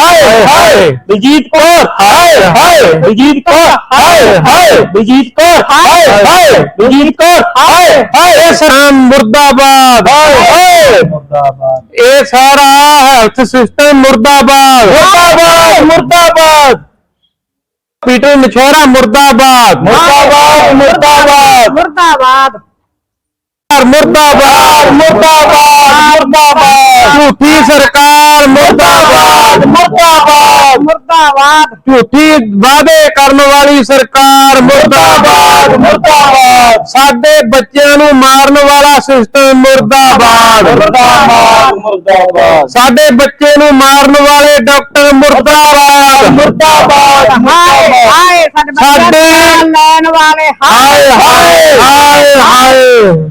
ਹਾਏ ਹਾਏ ਬਲਜੀਤ ਕੌਰ ਹਾਏ ਹਾਏ ਬਲਜੀਤ ਕੌਰ ਹਾਏ ਹਾਏ ਬਲਜੀਤ ਕੌਰ ਹਾਏ ਹਾਏ ਬਲਜੀਤ ਕੌਰ ਹਾਏ ਹਾਏ ਇਹ ਸਾਰਾ ਮੁਰਦਾਬਾਦ ਹਾਏ ਹਾਏ ਮੁਰਦਾਬਾਦ ਇਹ ਸਾਰਾ ਹੈਲਥ ਸਿਸਟਮ ਮੁਰਦਾਬਾਦ ਮੁਰਦਾਬਾਦ ਮੁਰਦਾਬਾਦ ਪੀਟਰ ਮਛੋਰਾ ਮੁਰਦਾਬਾਦ ਮੁਰਦਾਬਾਦ ਮੁਰਦਾਬਾਦ ਮੁਰਦਾਬਾਦ ਮੁਰਦਾਬਾਦ ਮੁਰਦਾਬਾਦ। ਝੂਠੀ ਸਰਕਾਰ ਮੁਰਦਾਬਾਦ ਮੁਰਦਾਬਾਦ। ਮੁਰਦਾਬਾਦ। ਝੂਠੀ ਵਾਅਦੇ ਕਰਨ ਵਾਲੀ ਸਰਕਾਰ ਮੁਰਦਾਬਾਦ ਮੁਰਦਾਬਾਦ। ਸਾਡੇ ਬੱਚਿਆਂ ਨੂੰ ਮਾਰਨ ਵਾਲਾ ਸਿਸਟਮ ਮੁਰਦਾਬਾਦ। ਮੁਰਦਾਬਾਦ ਮੁਰਦਾਬਾਦ। ਸਾਡੇ ਬੱਚੇ ਨੂੰ ਮਾਰਨ ਵਾਲੇ ਡਾਕਟਰ ਮੁਰਦਾਬਾਦ। ਮੁਰਦਾਬਾਦ ਹਾਏ ਹਾਏ ਸਾਡੇ ਨੂੰ ਲੈਣ ਵਾਲੇ ਹਾਏ ਹਾਏ। ਹਾਏ ਹਾਏ।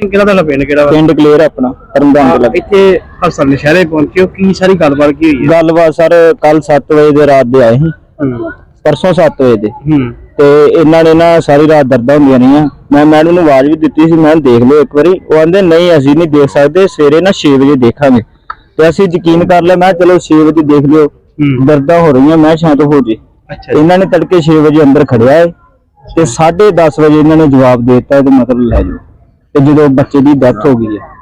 ਕਿਹੜਾ ਤੁਹਾਡਾ ਪਿੰਡ ਕਿਹੜਾ ਵਾ? ਪਿੰਡ ਕਲੀਅਰ ਆਪਣਾ ਤਰਨਦਾਨ ਦੇ ਲੱਗੇ। ਇੱਥੇ ਹਸਨ ਨਸ਼ਹਿਰੇ ਪਹੁੰਚੇ ਹੋ ਕੀ ਸਾਰੀ ਗੱਲਬਾਤ ਕੀ ਹੋਈ ਹੈ? ਗੱਲਬਾਤ ਸਰ ਕੱਲ 7 ਵਜੇ ਦੇ ਰਾਤ ਦੇ ਆਏ ਸੀ। ਹੂੰ। ਪਰਸੋਂ 7 ਵਜੇ ਦੇ। ਹੂੰ। ਤੇ ਇਹਨਾਂ ਨੇ ਨਾ ਸਾਰੀ ਰਾਤ ਦਰਦਾਂ ਹੁੰਦੀਆਂ ਰਹੀਆਂ। ਮੈਂ ਮੈਡਮ ਨੂੰ ਆਵਾਜ਼ ਵੀ ਦਿੱਤੀ ਸੀ ਮੈਂ ਕਿਹਾ ਦੇਖ ਲਓ ਇੱਕ ਵਾਰੀ। ਉਹ ਆਂਦੇ ਨਹੀਂ ਅਸੀਂ ਨਹੀਂ ਦੇਖ ਸਕਦੇ ਸਵੇਰੇ ਨਾ 6 ਵਜੇ ਦੇਖਾਂਗੇ। ਤੇ ਅਸੀਂ ਯਕੀਨ ਕਰ ਲਿਆ ਮੈਂ ਕਿਹਾ ਚਲੋ 6 ਵਜੇ ਦੇਖ ਲਿਓ। ਹੂੰ। ਦਰਦਾਂ ਹੋ ਰਹੀਆਂ ਮੈਂ ਕਿਹਾ ਸ਼ਾਂਤ ਹੋ ਜੇ ਅੱਛਾ ਜੀ। ਇਹਨਾਂ ਨੇ ਤੜਕੇ 6 ਵਜੇ ਅੰਦਰ ਖੜਿਆ ਏ। ਤੇ 10:30 ਵਜੇ ਇਹਨਾਂ ਨੇ ਜਵਾਬ ਦੇ ਦਿੱਤਾ ਇਹਦਾ ਮਤਲਬ ਲੈ ਜਾਓ। ਤੇ ਜਦੋਂ ਬੱਚੇ ਦੀ ਡੈਥ ਹੋ ਗਈ ਹੈ।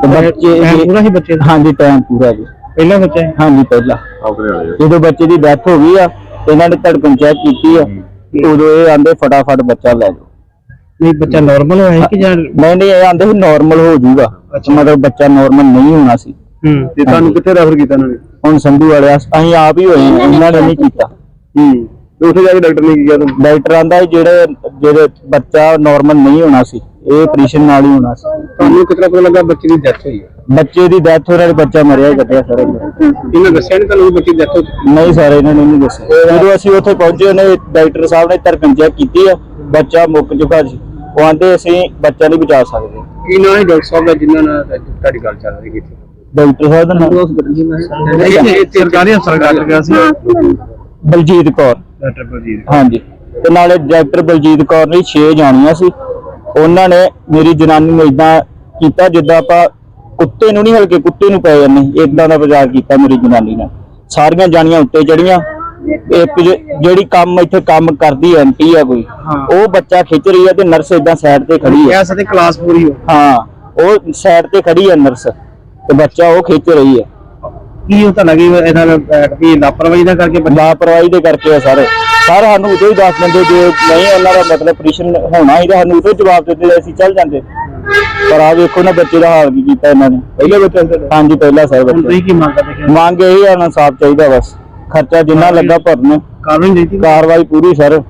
ਤੇ ਬੱਚੇ ਟਾਈਮ ਪੂਰਾ ਸੀ ਬੱਚੇ ਦਾ? ਹਾਂਜੀ ਟਾਈਮ ਪੂਰਾ ਜੀ। ਪਹਿਲਾ ਬੱਚਾ ਹੈ? ਹਾਂਜੀ ਪਹਿਲਾਂ। ਜਦੋਂ ਬੱਚੇ ਦੀ ਡੈਥ ਹੋ ਗਈ ਆ ਤੇ ਇਹਨਾਂ ਨੇ ਧੜਕਣ ਚੈੱਕ ਕੀਤੀ ਆ ਤੇ ਉਦੋਂ ਇਹ ਆਂਦੇ ਫਟਾਫਟ ਬੱਚਾ ਲੈ ਜਾਓ। ਨਹੀਂ ਬੱਚਾ ਨਾਰਮਲ ਹੋਇਆ ਹੈ ਕਿ ਜਾਂ ਨਹੀਂ ਨਹੀਂ ਇਹ ਆਂਦੇ ਸੀ ਨਾਰਮਲ ਹੋ ਜਾਊਗਾ ਮਤਲਬ ਬੱਚਾ ਨਾਰਮਲ ਨਹੀਂ ਹੋਣਾ ਸੀ। ਹੂੰ। ਤੇ ਤੁਹਾਨੂੰ ਕਿੱਥੇ ਰੈਫਰ ਕੀਤਾ ਉਹਨਾਂ ਨੇ? ਹੁਣ ਸੰਧੂ ਵਾਲੇ ਅਸੀਂ ਆਪ ਹੀ ਹੋਏ ਹਾਂ, ਇਹਨਾਂ ਨੇ ਨਹੀਂ ਕੀਤਾ। ਹੂੰ। ਤੇ ਉੱਥੇ ਜਾ ਕੇ ਡਾਕਟਰ ਨੇ ਕੀ ਕਿਹਾ ਤੁਹਾਨੂੰ? ਡਾਕਟਰ ਆਂਦਾ ਜਿਹੜੇ ਜਿਹੜੇ ਬੱਚਾ ਨਾਰਮਲ ਨਹੀਂ ਹੋਣਾ ਸੀ। ਇਹ ਆਪਰੇਸ਼ਨ ਨਾਲ ਹੀ ਹੋਣਾ ਸੀ। ਤੁਹਾਨੂੰ ਕਿਤਨਾ ਪਤਾ ਲੱਗਾ ਬੱਚੇ ਦੀ ਡੈਥ ਹੋਈ ਹੈ? ਬੱਚੇ ਦੀ ਡੈਥ ਹੋ ਰਹੀ ਬੱਚਾ ਮਰਿਆ ਹੀ ਕੱਟਿਆ ਸਰ ਇਹਨਾਂ ਦੱਸਿਆ ਨਹੀਂ ਤੁਹਾਨੂੰ ਵੀ ਬੱਚੇ ਦੀ ਡੈਥ ਹੋ ਚੁੱਕੀ ਨਹੀਂ ਸਰ ਇਹਨਾਂ ਨੇ ਨਹੀਂ ਦੱਸਿਆ। ਜਦੋਂ ਅਸੀਂ ਉੱਥੇ ਪਹੁੰਚੇ ਉਹਨੇ ਡਾਕਟਰ ਸਾਹਿਬ ਨੇ ਧੜਕਣ ਚੈੱਕ ਕੀਤੀ ਆ ਬੱਚਾ ਮੁੱਕ ਚੁੱਕਾ ਸੀ। ਉਹ ਆਂਦੇ ਅਸੀਂ ਬੱਚਾ ਨਹੀਂ ਬਚਾ ਸਕਦੇ। ਕੀ ਨਾਂ ਹੈ ਡਾਕਟਰ ਸਾਹਿਬ ਦਾ ਜਿਨ੍ਹਾਂ ਨਾਲ ਤੁਹਾਡੀ ਗੱਲ ਚੱਲ ਰਹੀ ਹੈ? ਡਾਕਟਰ ਸਾਹਿਬ ਦਾ ਨਾਮ? ਇਹ ਸਰਕਾਰੀ ਹਸਪਤਾਲ ਡਾਕਟਰ ਗਿਆ ਸੀ। ਬਲਜੀਤ ਕੌਰ। ਡਾਕਟਰ ਬਲਜੀਤ ਹਾਂਜੀ। ਤੇ ਨਾਲੇ ਡਾਕਟਰ ਬਲਜੀਤ ਕੌਰ ਨੇ 6 ਜਾਣੀਆਂ ਸੀ। ਉਹਨਾਂ ਨੇ ਮੇਰੀ ਜਨਾਨੀ ਨੂੰ ਇਦਾਂ ਕੀਤਾ ਜਿੱਦਾਂ ਆਪਾਂ ਕੁੱਤੇ ਨੂੰ ਨਹੀਂ ਹਲਕੇ ਕੁੱਤੇ ਨੂੰ ਪੈ ਜਾਂਦੇ ਇਦਾਂ ਦਾ ਬਾਜ਼ਾਰ ਕੀਤਾ ਮੇਰੀ ਜਨਾਨੀ ਨੇ। ਸਾਰੀਆਂ ਜਾਣੀਆਂ ਉੱਤੇ ਚੜੀਆਂ। ਇੱਕ ਜਿਹੜੀ ਕੰਮ ਇੱਥੇ ਕੰਮ ਕਰਦੀ ਐਂਟੀ ਆ ਕੋਈ। ਉਹ ਬੱਚਾ ਖਿੱਚ ਰਹੀ ਹੈ ਤੇ ਨਰਸ ਇਦਾਂ ਸਾਈਡ ਤੇ ਖੜੀ ਹੈ ਕਹਿ ਸਕਦੇ ਕਲਾਸ ਪੂਰੀ ਹੋ ਹਾਂ ਉਹ ਸਾਈਡ ਤੇ ਖੜੀ ਹੈ ਨਰਸ ਤੇ ਬੱਚਾ ਉਹ ਖਿੱਚ ਰਹੀ ਹੈ ਕੀ ਉਹ ਤਾਂ ਲੱਗੀ ਇਹਦਾ ਵੀ ਲਾਪਰਵਾਹੀ ਦਾ ਕਰਕੇ ਬੱਚਾ ਲਾਪਰਵਾਹੀ ਦੇ ਕਰਕੇ ਆ ਸਾਰੇ। ਸਰ ਸਾਨੂੰ ਉਦੋਂ ਹੀ ਦੱਸ ਦਿੰਦੇ ਜੇ ਨਹੀਂ ਉਹਨਾਂ ਦਾ ਮਤਲਬ ਆਪਰੇਸ਼ਨ ਹੋਣਾ ਹੀ ਤਾਂ ਸਾਨੂੰ ਉਦੋਂ ਹੀ ਜਵਾਬ ਦਿੰਦੇ ਤਾਂ ਅਸੀਂ ਚੱਲ ਜਾਂਦੇ। ਪਰ ਆ ਵੇਖੋ ਨਾ ਬੱਚੇ ਦਾ ਹਾਲ ਕੀ ਕੀਤਾ ਇਹਨਾਂ ਨੇ। ਪਹਿਲੇ ਬੱਚੇ ਦਾ ਹਾਂਜੀ ਪਹਿਲਾ ਸਰ ਹੁਣ ਬੱਚਾ। ਤੁਸੀਂ ਕੀ ਮੰਗ ਕਰਦੇ ਕਿ ਮੰਗ ਇਹੀ ਆ ਇਨਸਾਫ ਚਾਹੀਦਾ ਬਸ। ਖਰਚਾ ਜਿੰਨਾ ਲੱਗਾ ਭਰਨ। ਕਾਨੂੰਨੀ ਨੀਤੀ ਕਾਰਵਾਈ ਪੂਰੀ ਸਰ।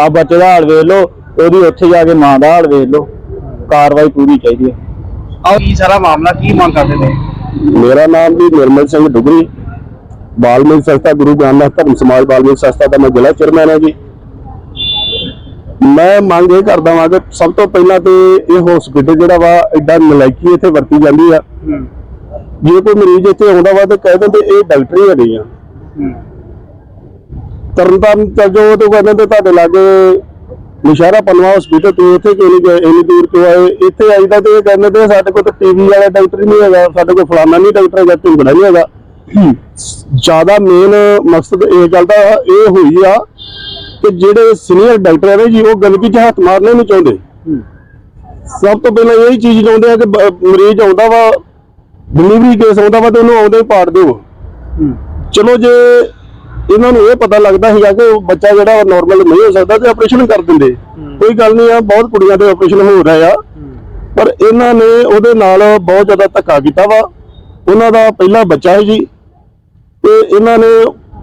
ਆ ਬੱਚੇ ਦਾ ਹਾਲ ਵੇਖ ਲਓ ਉਹਦੀ ਉੱਥੇ ਜਾ ਕੇ ਮਾਂ ਦਾ ਹਾਲ ਵੇਖ ਲਓ। ਕਾਰਵਾਈ ਪੂਰੀ ਚਾਹੀਦੀ ਹੈ। ਆਓ ਕੀ ਸਾਰਾ ਮਾਮਲਾ ਕੀ ਮੰਗ ਕਰਦੇ ਨੇ? ਮੇਰਾ ਨਾਮ ਜੀ ਨਿਰਮਲ ਸਿੰਘ ਡੁਗਰੀ ਬਾਲਮੀਕ ਸੰਸਥਾ ਗੁਰੂ ਗ੍ਰਾਮਨਾਥ ਧਰਮ ਸਮਾਜ ਬਾਲਮੀਕ ਸੰਸਥਾ ਦਾ ਮੈਂ ਜ਼ਿਲ੍ਹਾ ਚੇਅਰਮੈਨ ਹਾਂ ਜੀ। ਮੈਂ ਮੰਗ ਇਹ ਕਰਦਾ ਵਾਂ ਕਿ ਸਭ ਤੋਂ ਪਹਿਲਾਂ ਤੇ ਇਹ ਹਸਪੀਟਲ ਜਿਹੜਾ ਵਾ ਐਡਾ ਨਲਾਇਕੀ ਇੱਥੇ ਵਰਤੀ ਜਾਂਦੀ ਆ। ਜੇ ਕੋਈ ਮਰੀਜ਼ ਇੱਥੇ ਆਉਂਦਾ ਵਾ ਤੇ ਕਹਿ ਦਿੰਦੇ ਇਹ ਡਾਕਟਰ ਹੀ ਹੈਗੇ ਆ। ਤਰਨਤਾਰਨ ਚੱਲ ਜਾਓ ਤੇ ਕਹਿੰਦੇ ਤੁਹਾਡੇ ਲਾਗੇ ਨਿਸ਼ਾਰਾ ਪਨਵਾ ਹਸਪੀਟਲ ਤੋਂ ਨਹੀਂ ਗਏ ਇੰਨੀ ਦੂਰ ਕਿਉਂ ਆਏ? ਇੱਥੇ ਆਈਦਾ ਤੇ ਇਹ ਕਹਿੰਦੇ ਤੇ ਸਾਡੇ ਕੋਲ ਤਾਂ ਟੀਵੀ ਵਾਲਾ ਡਾਕਟਰ ਹੀ ਨਹੀਂ ਹੈਗਾ ਸਾਡੇ ਕੋਲ ਫਲਾਣਾ ਨਹੀਂ ਡਾਕਟਰ ਹੈਗਾ ਢਿੰਗੜਾ ਨਹੀਂ ਹੈਗਾ। ਜ਼ਿਆਦਾ ਮੇਨ ਮਕਸਦ ਇਹ ਗੱਲ ਦਾ ਇਹ ਹੋਈ ਆ ਕਿ ਜਿਹੜੇ ਸੀਨੀਅਰ ਡਾਕਟਰ ਨੇ ਜੀ ਉਹ ਗੰਦਗੀ 'ਚ ਹੱਥ ਮਾਰਨੇ ਨਹੀਂ ਚਾਹੁੰਦੇ। ਸਭ ਤੋਂ ਪਹਿਲਾਂ ਇਹ ਚੀਜ਼ ਚਾਹੁੰਦੇ ਆ ਕਿ ਮਰੀਜ਼ ਆਉਂਦਾ ਵਾ ਡਿਲੀਵਰੀ ਕੇਸ ਆਉਂਦਾ ਵਾ ਤੇ ਉਹਨੂੰ ਆਉਂਦੇ ਹੀ ਪਾੜ ਦਿਓ। ਹੂੰ। ਚਲੋ ਜੇ ਇਹਨਾਂ ਨੂੰ ਇਹ ਪਤਾ ਲੱਗਦਾ ਸੀਗਾ ਕਿ ਉਹ ਬੱਚਾ ਜਿਹੜਾ ਨਾਰਮਲ ਨਹੀਂ ਹੋ ਸਕਦਾ ਤੇ ਆਪਰੇਸ਼ਨ ਕਰ ਦਿੰਦੇ। ਕੋਈ ਗੱਲ ਨਹੀਂ ਆ ਬਹੁਤ ਕੁੜੀਆਂ ਦੇ ਆਪਰੇਸ਼ਨ ਹੋ ਰਹੇ ਆ। ਪਰ ਇਹਨਾਂ ਨੇ ਉਹਦੇ ਨਾਲ ਬਹੁਤ ਜ਼ਿਆਦਾ ਧੱਕਾ ਕੀਤਾ ਵਾ। ਉਹਨਾਂ ਦਾ ਪਹਿਲਾ ਬੱਚਾ ਹੈ ਜੀ। ਤੇ ਇਹਨਾਂ ਨੇ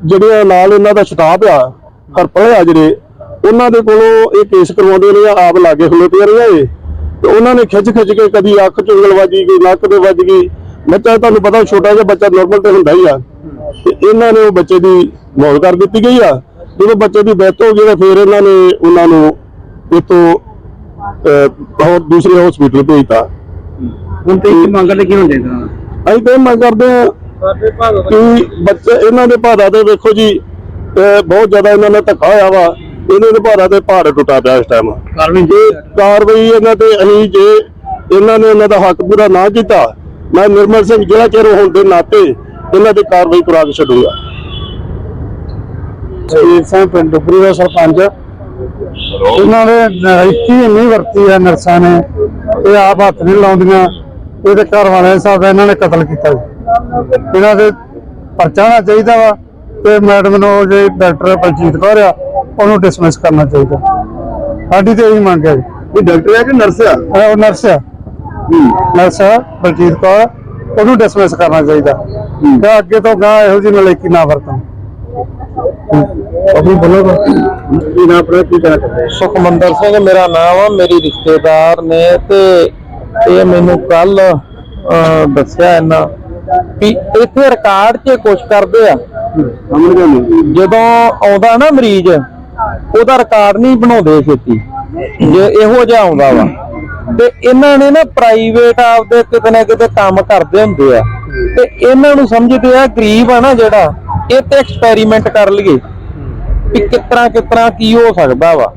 ਜਿਹੜੇ ਨਾਲ ਇਹਨਾਂ ਦਾ ਸਟਾਫ ਆ ਹਰਪਲ ਆ ਜਿਹੜੇ ਉਹਨਾਂ ਦੇ ਕੋਲੋਂ ਇਹ ਕੇਸ ਕਰਵਾਉਂਦੇ ਨੇ ਆਪ ਲਾਗੇ ਖਲੋਤੀਆਂ ਰਹੀਆਂ ਇਹ। ਤੇ ਉਹਨਾਂ ਨੇ ਖਿੱਚ ਖਿੱਚ ਕੇ ਕਦੀ ਅੱਖ ਚ ਉਂਗਲ ਵੱਜ ਗਈ ਨੱਕ ਤੇ ਵੱਜ ਗਈ। ਬੱਚਾ ਤੁਹਾਨੂੰ ਪਤਾ ਛੋਟਾ ਜਿਹਾ ਬੱਚਾ ਨਾਰਮਲ ਤੇ ਹੁੰਦਾ ਹੀ ਆ। ਤੇ ਇਹਨਾਂ ਨੇ ਉਹ ਬੱਚੇ ਦੀ ਮੌਤ ਕਰ ਦਿੱਤੀ ਗਈ ਆ। ਜਦੋਂ ਬੱਚੇ ਦੀ ਡੈਥ ਹੋ ਗਈ ਤਾਂ ਫਿਰ ਇਹਨਾਂ ਨੇ ਉਹਨਾਂ ਨੂੰ ਇਤੋਂ ਹੋਰ ਦੂਸਰੇ ਹਸਪੀਟਲ ਭੇਜਤਾ। ਹੁਣ ਤੇ ਕੀ ਮੰਗ ਕਰਦੇ ਕੀ ਹੁੰਦੇ ਤਾਂ ਅਸੀਂ ਤਾਂ ਇਹ ਮੰਗ ਕਰਦੇ ਹਾਂ ਕਿ ਬੱਚੇ ਇਹਨਾਂ ਦੇ ਭਾਰਾ ਦੇ ਵੇਖੋ ਜੀ ਬਹੁਤ ਜ਼ਿਆਦਾ ਇਹਨਾਂ ਨੇ ਧੱਕਾ ਹੋਇਆ ਵਾ। ਇਹਨਾਂ ਦੇ ਭਾਰਾ ਦੇ ਭਾਰ ਟੁੱਟਾ ਪਿਆ ਇਸ ਟਾਈਮ ਕਾਰਵਾਈ ਜੇ ਕਾਰਵਾਈ ਇਹਨਾਂ ਤੇ ਅਸੀਂ ਜੇ ਇਹਨਾਂ ਨੇ ਉਹਨਾਂ ਦਾ ਹੱਕ ਪੂਰਾ ਨਾ ਕੀਤਾ ਮੈਂ ਨਿਰਮਲ ਸਿੰਘ ਜਿਹੜਾ ਚਿਰ ਹੋਣ ਦੇ ਨਾਤੇ ਇਹਨਾਂ ਦੀ ਕਾਰਵਾਈ ਕਰਾ ਕੇ ਛੱਡੂਗਾ। ਸਿੰਘ ਪਿੰਡ ਡੁਗਰੀ ਦਾ ਸਰਪੰਚ। ਇਹਨਾਂ ਨੇ ਨਰਾਇਤੀ ਨਹੀਂ ਵਰਤੀ ਹੈ ਨਰਸਾਂ ਨੇ ਇਹ ਆਪ ਹੱਥ ਨਹੀਂ ਲਾਉਂਦੀਆਂ। ਇਹਦੇ ਘਰ ਵਾਲਿਆਂ ਹਿਸਾਬ ਦਾ ਇਹਨਾਂ ਨੇ ਕਤਲ ਕੀਤਾ ਇਹਨਾਂ ਦੇ ਪਰਚਾ ਹੋਣਾ ਚਾਹੀਦਾ ਵਾ ਤੇ ਮੈਡਮ ਨੂੰ ਜੇ ਡਾਕਟਰ ਬਲਜੀਤ ਕੌਰ ਆ ਉਹਨੂੰ ਡਿਸਮਿਸ ਕਰਨਾ ਚਾਹੀਦਾ। ਸਾਡੀ ਤੇ ਇਹੀ ਮੰਗ ਹੈ ਇਹ ਡਾਕਟਰ ਹੈ ਕਿ ਨਰਸ ਆ? ਉਹ ਨਰਸ ਆ। ਨਰਸ ਬਲਜੀਤ ਕੌਰ ਉਹਨੂੰ ਡਿਸਮਿਸ ਕਰਨਾ ਚਾਹੀਦਾ। ਤੇ ਅੱਗੇ ਤੋਂ ਗਾਂ ਇਹੋ ਜਿਹੀ ਨਲਾਇਕੀ ਨਾ ਵਰਤਣ ਅਭੀ ਬੋਲੋ ਇਹ ਨਾ ਆਪਣਾ ਕੀ ਸੁਖਮੰਦਰ ਸਿੰਘ ਮੇਰਾ ਨਾਮ ਆ ਮੇਰੀ ਰਿਸ਼ਤੇਦਾਰ ਨੇ ਤੇ ਇਹ ਮੈਨੂੰ ਕੱਲ ਦੱਸਿਆ ਇਹਨਾਂ ਵੀ ਇੱਥੇ ਰਿਕਾਰਡ 'ਚ ਕੁਛ ਕਰਦੇ ਆ। ਸਮਝ ਗਏ ਨਹੀਂ? ਜਦੋਂ ਆਉਂਦਾ ਨਾ ਮਰੀਜ਼ ਉਹਦਾ ਰਿਕਾਰਡ ਨਹੀਂ ਬਣਾਉਂਦੇ ਛੇਤੀ। ਜੇ ਇਹੋ ਜਿਹਾ ਆਉਂਦਾ ਵਾ। ਤੇ ਇਹਨਾਂ ਨੇ ਨਾ ਪ੍ਰਾਈਵੇਟ ਆਪਦੇ ਕਿਤੇ ਨਾ ਕਿਤੇ ਕੰਮ ਕਰਦੇ ਹੁੰਦੇ ਆ। ਤੇ ਇਹਨਾਂ ਨੂੰ ਸਮਝਦੇ ਆ ਗਰੀਬ ਆ ਨਾ ਜਿਹੜਾ, ਇਹ ਤੇ ਐਕਸਪੈਰੀਮੈਂਟ ਕਰ ਲਈਏ ਵੀ ਕਿਤਨਾ ਕਿਤਨਾ ਕੀ ਹੋ ਸਕਦਾ ਵਾ।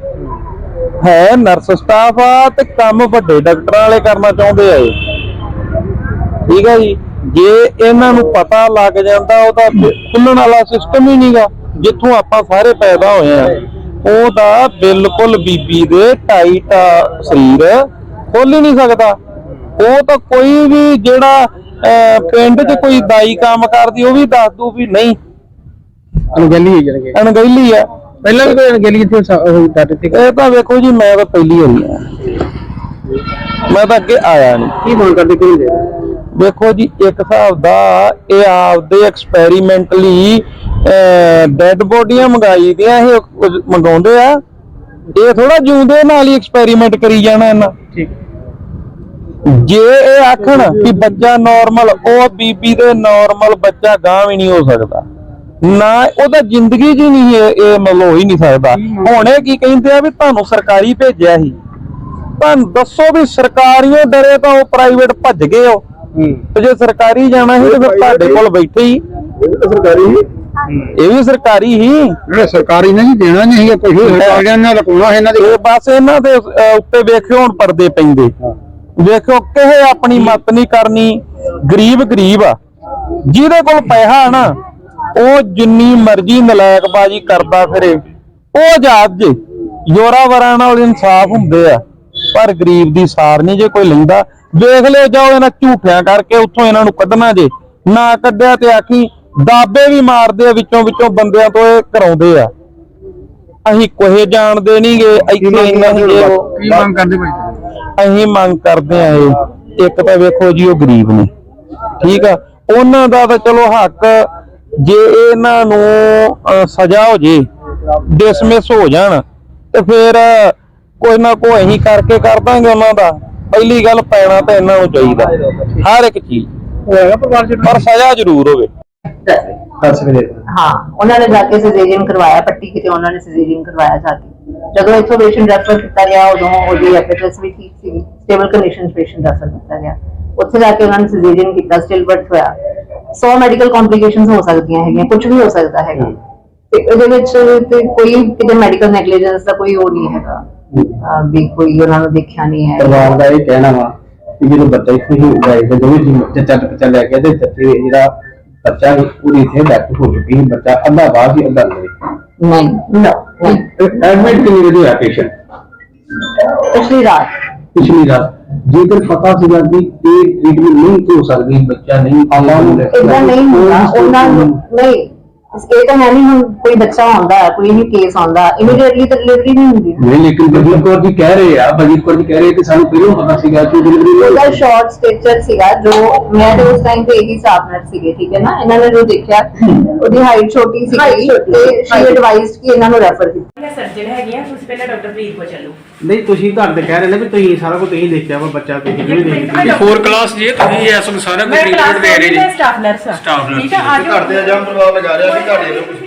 ਹੈ ਨਰਸ ਸਟਾਫ ਆ ਤੇ ਕੰਮ ਵੱਡੇ ਡਾਕਟਰਾਂ ਵਾਲੇ ਕਰਨਾ ਚਾਹੁੰਦੇ ਆ ਇਹ। ਠੀਕ ਹੈ ਜੀ? ਜੇ ਇਹਨਾਂ ਨੂੰ ਪਤਾ ਲੱਗ ਜਾਂਦਾ, ਉਹਦਾ ਖੁੱਲਣ ਵਾਲਾ ਸਿਸਟਮ ਹੀ ਨਹੀਂਗਾ ਜਿੱਥੋਂ ਆਪਾਂ ਸਾਰੇ ਪੈਦਾ ਹੋਏ ਆ। ਉਹਦਾ ਬਿਲਕੁਲ ਬੀਬੀ ਦੇ ਟਾਈਟ ਸਰੀਰ। ਖੁੱਲ ਹੀ ਨਹੀਂ ਸਕਦਾ। ਉਹ ਤਾਂ ਕੋਈ ਵੀ ਜਿਹੜਾ ਪਿੰਡ 'ਚ ਕੋਈ ਦਾਈ ਕੰਮ ਕਰਦੀ ਉਹ ਵੀ ਦੱਸ ਦੂ ਵੀ ਨਹੀਂ। ਅਣਗਹਿਲੀ ਹੋ। ਜਾਣਗੇ ਅਣਗਹਿਲੀ ਆ। ਪਹਿਲਾਂ ਵੀ ਕੋਈ ਅਣਗਹਿਲੀ ਇੱਥੇ ਹੋਈ ਤੁਹਾਡੇ ਤੇ ਇਹ ਤਾਂ ਵੇਖੋ ਜੀ ਮੈਂ ਤਾਂ ਪਹਿਲੀ ਵਾਰੀ ਆ ਮੈਂ ਤਾਂ ਅੱਗੇ ਆਇਆ ਨਹੀਂ। ਕੀ ਮੰਗ ਕਰਦੇ ਕਿਉਂ ਦੇ ਵੇਖੋ ਜੀ ਇੱਕ ਹਿਸਾਬ ਦਾ ਇਹ ਆਪਦੇ ਐਕਸਪੈਰੀਮੈਂਟਲੀ ਡੈੱਡ ਬੋਡੀਆਂ ਮੰਗਾਈ ਦੀਆਂ ਇਹ ਮੰਗਾਉਂਦੇ ਆ। ਇਹ ਥੋੜਾ ਜਿਉਂਦੇ ਨਾਲ ਹੀ ਐਕਸਪੈਰੀਮੈਂਟ ਕਰੀ ਜਾਣਾ ਇਹਨਾਂ। ਠੀਕ। ਜੇ ਇਹ ਆਖਣ ਕਿ ਬੱਚਾ ਨਾਰਮਲ ਉਹ ਬੀਬੀ ਦੇ ਨਾਰਮਲ ਬੱਚਾ ਗਾਂ ਵੀ ਨਹੀਂ ਹੋ ਸਕਦਾ। ਨਾ ਉਹਦਾ ਜ਼ਿੰਦਗੀ ਹੀ ਨਹੀਂ ਇਹ ਮਤਲਬ ਹੋ ਹੀ ਨਹੀਂ ਸਕਦਾ। ਹੁਣ ਇਹ ਕੀ ਕਹਿੰਦੇ ਆ ਵੀ ਤੁਹਾਨੂੰ ਸਰਕਾਰੀ ਭੇਜਿਆ ਸੀ। ਤੁਹਾਨੂੰ ਦੱਸੋ ਵੀ ਸਰਕਾਰੀਆਂ ਡਰੇ ਤਾਂ ਉਹ ਪ੍ਰਾਈਵੇਟ ਭੱਜ ਗਏ ਹੋ। ਤੇ ਜੇ ਸਰਕਾਰੀ ਜਾਣਾ ਸੀ ਤੇ ਫਿਰ ਤੁਹਾਡੇ ਕੋਲ ਬੈਠੇ ਹੀ। ਸਰਕਾਰੀ ਇਹ ਵੀ ਸਰਕਾਰੀ ਹੀ। ਜਿਹੜੇ ਸਰਕਾਰੀ ਨੇ ਜੀ ਦੇਣਾ ਨਹੀਂ ਹੈ ਕੁਝ ਸਰਕਾਰੀਆਂ ਨੇ ਲਕਾਉਣਾ ਇਹਨਾਂ ਦੇ ਇਹ ਬਸ ਇਹਨਾਂ ਦੇ ਉੱਤੇ ਵੇਖਿਓ ਹੁਣ ਪਰਦੇ ਪੈਂਦੇ। ਵੇਖਿਓ ਕਿਸੇ ਆਪਣੀ ਮਤ ਨਹੀਂ ਕਰਨੀ। ਗਰੀਬ ਗਰੀਬ ਆ। ਜਿਹਦੇ ਕੋਲ ਪੈਸਾ ਨਾ ਉਹ ਜਿੰਨੀ ਮਰਜ਼ੀ ਨਲਾਇਕਬਾਜ਼ੀ ਕਰਦਾ ਫਿਰੇ। ਉਹ ਆਜ਼ਾਦ ਜੇ। ਯੋਰਾਵਰਾਂ ਨਾਲ ਇਨਸਾਫ ਹੁੰਦੇ ਆ। ਪਰ ਗਰੀਬ ਦੀ ਸਾਰ ਨਹੀਂ ਜੇ ਕੋਈ ਲੈਂਦਾ। ਵੇਖ ਲਿਓ ਜਾਓ ਇਹਨਾਂ ਝੂਠਿਆਂ ਕਰਕੇ ਉੱਥੋਂ ਇਹਨਾਂ ਨੂੰ ਕੱਢਣਾ ਜੇ। ਨਾ ਕੱਢਿਆ ਤੇ ਆਖੀ ਦਾਬੇ ਵੀ ਮਾਰਦੇ ਆ ਵਿੱਚੋਂ ਵਿੱਚੋਂ ਬੰਦਿਆਂ ਤੋਂ ਇਹ ਕਰਾਉਂਦੇ ਆ। ਅਸੀਂ ਕੋਹੇ ਜਾਣਦੇ ਨਹੀਂਗੇ ਇੱਥੇ ਇੰਨਾ ਹੀ? ਕੀ ਮੰਗ ਕਰਦੇ ਭਾਈ ਅਸੀਂ ਮੰਗ ਕਰਦੇ ਆ ਇਹ। ਇੱਕ ਤਾਂ ਵੇਖੋ ਜੀ ਉਹ ਗਰੀਬ ਨੇ। ਠੀਕ ਆ? ਉਹਨਾਂ ਦਾ ਤਾਂ ਚਲੋ ਹੱਕ ਜੇ ਇਹਨਾਂ ਨੂੰ ਸਜ਼ਾ ਹੋ ਜੇ ਡਿਸਮਿਸ ਹੋ ਜਾਣ ਤੇ ਫਿਰ ਕੋਈ ਨਾ ਕੋਈ ਅਸੀਂ ਕਰਕੇ ਕਰ ਦਾਂਗੇ ਉਹਨਾਂ ਦਾ। ਪਹਿਲੀ ਗੱਲ ਪੈਣਾ ਤਾਂ ਇਹਨਾਂ ਨੂੰ ਚਾਹੀਦਾ। ਹਰ ਇੱਕ ਚੀਜ਼। ਪਰ ਸਜ਼ਾ ਜ਼ਰੂਰ ਹੋਵੇ। ਦੱਸ ਕੇ ਦੇ ਹਾਂ ਉਹਨਾਂ ਨੇ ਜਾ ਕੇ ਸਿਜ਼ੇਰੀਅਨ ਕਰਵਾਇਆ ਪੱਟੀ ਕਿਤੇ ਉਹਨਾਂ ਨੇ ਸਿਜ਼ੇਰੀਅਨ ਕਰਵਾਇਆ ਜਾ ਕੇ। ਜਦੋਂ ਇੱਥੋਂ ਪੇਸ਼ੈਂਟ ਰੈਫਰ ਕੀਤਾ ਗਿਆ ਉਦੋਂ ਉਹਦੀ ਐਫਐਸ ਵੀ ਠੀਕ ਸੀ ਸਟੇਬਲ ਕੰਡੀਸ਼ਨ ਪੇਸ਼ੈਂਟ ਰੈਫਰ ਕੀਤਾ ਗਿਆ। ਉੱਥੇ ਜਾ ਕੇ ਉਹਨਾਂ ਨੇ ਸਿਜ਼ੇਰੀਅਨ ਕੀਤਾ ਸਟਿਲ ਬਰਥ ਹੋਇਆ। 100 ਮੈਡੀਕਲ ਕੰਪਲਿਕੇਸ਼ਨਸ ਹੋ ਸਕਦੀਆਂ ਹੈਗੀਆਂ ਕੁਝ ਵੀ ਹੋ ਸਕਦਾ ਹੈਗਾ। ਤੇ ਇਹਦੇ ਵਿੱਚ ਤੇ ਕੋਈ ਕਿਤੇ ਮੈਡੀਕਲ ਨੈਗਲੀਜੈਂਸ ਦਾ ਕੋਈ ਉਹ ਨਹੀਂ ਹੈਗਾ। ਵੀ ਕੋਈ ਉਹਨਾਂ ਨੂੰ ਦੇਖਿਆ ਨਹੀਂ ਹੈ। ਪਰਿਵਾਰ ਦਾ ਇਹ ਕਹਿਣਾ ਵਾ ਕਿ ਜਦੋਂ ਬੱਚਾ ਇੱਥੇ ਹੀ ਜਾਏ ਤੇ ਦੋਵੇਂ ਜੀ ਚੱਚਾ ਬੱਚਾ ਲੈ ਗਿਆ ਤੇ ਜਿਹੜਾ ਪਿਛਲੀ ਰਾਤ ਜੇਕਰ ਪਤਾ ਸੀਗਾ ਕਿ ਟ੍ਰੀਟਮੈਂਟ ਨਹੀਂ ਹੋ ਸਕਦੀ ਬੱਚਾ ਹੁੰਦਾ। ਉਹਨਾਂ ਨੂੰ ਨਹੀਂ ਇਹ ਤਾਂ ਹੈ ਨਹੀਂ ਹੁਣ ਕੋਈ ਬੱਚਾ ਆਉਂਦਾ ਹੈ ਕੋਈ ਵੀ ਕੇਸ ਆਉਂਦਾ ਇਮੀਡੀਏਟਲੀ ਤਾਂ ਡਿਲੀਵਰੀ ਨਹੀਂ ਹੁੰਦੀ। ਨਹੀਂ ਲੇਕਿਨ ਬਲਜੀਤ ਕੌਰ ਜੀ ਕਹਿ ਰਹੇ ਆ ਬਲਜੀਤ ਕੌਰ ਜੀ ਕਹਿ ਰਹੇ ਕਿ ਸਾਨੂੰ ਪਹਿਲਾਂ ਪਤਾ ਸੀਗਾ ਕਿ ਡਿਲੀਵਰੀ ਉਹਦਾ ਨਹੀਂ ਸ਼ਾਰਟ ਸਟੇਚਰ ਸੀਗਾ ਜੋ ਮੈਂ ਤੇ ਉਸ ਟਾਈਮ ਤੇ ਇਹੀ ਸਾਫਨਰ ਸੀਗੇ ਠੀਕ ਹੈ ਨਾ? ਇਹਨਾਂ ਨੇ ਜੋ ਦੇਖਿਆ ਉਹਦੀ ਹਾਈਟ ਛੋਟੀ ਸੀ ਤੇ ਸ਼ੀ। ਐਡਵਾਈਜ਼ਡ ਕਿ ਇਹਨਾਂ ਨੂੰ ਰੈਫਰ ਕੀਤਾ। ਸਰਜਨ ਹੈਗੀ ਆ ਤੁਸੀਂ ਪਹਿਲਾਂ ਡਾਕਟਰ ਪ੍ਰੀਤ ਕੋ ਚੱਲੋ। ਨਹੀਂ ਤੁਸੀਂ ਘਰ ਦੇ ਕਹਿ ਰਹੇ ਨੇ ਵੀ ਤੁਸੀਂ ਸਾਰਾ ਕੁਝ ਤੁਸੀਂ ਦੇਖਿਆ ਵਾ ਬੱਚਾ ਤੁਸੀਂ ਨਹੀਂ ਦੇਖਿਆ ਫੋਰ ਕਲਾਸ ਜੇ ਤੁਸੀਂ ਇਸ ਨੂੰ ਸਾਰਾ ਕੁਝ ਮੈਂ ਕਲਾਸ ਦੇ ਰਹੇ ਮੈਂ ਜੀ ਸਟਾਫ ਨਰਸ Staff nurse ਠੀਕ ਹੈ ਆ ਜਾਓ ਇਲਜ਼ਾਮ ਪ੍ਰਭਾਵ ਲਗਾ ਰਿਹਾ ਸੀ ਤੁਹਾਡੇ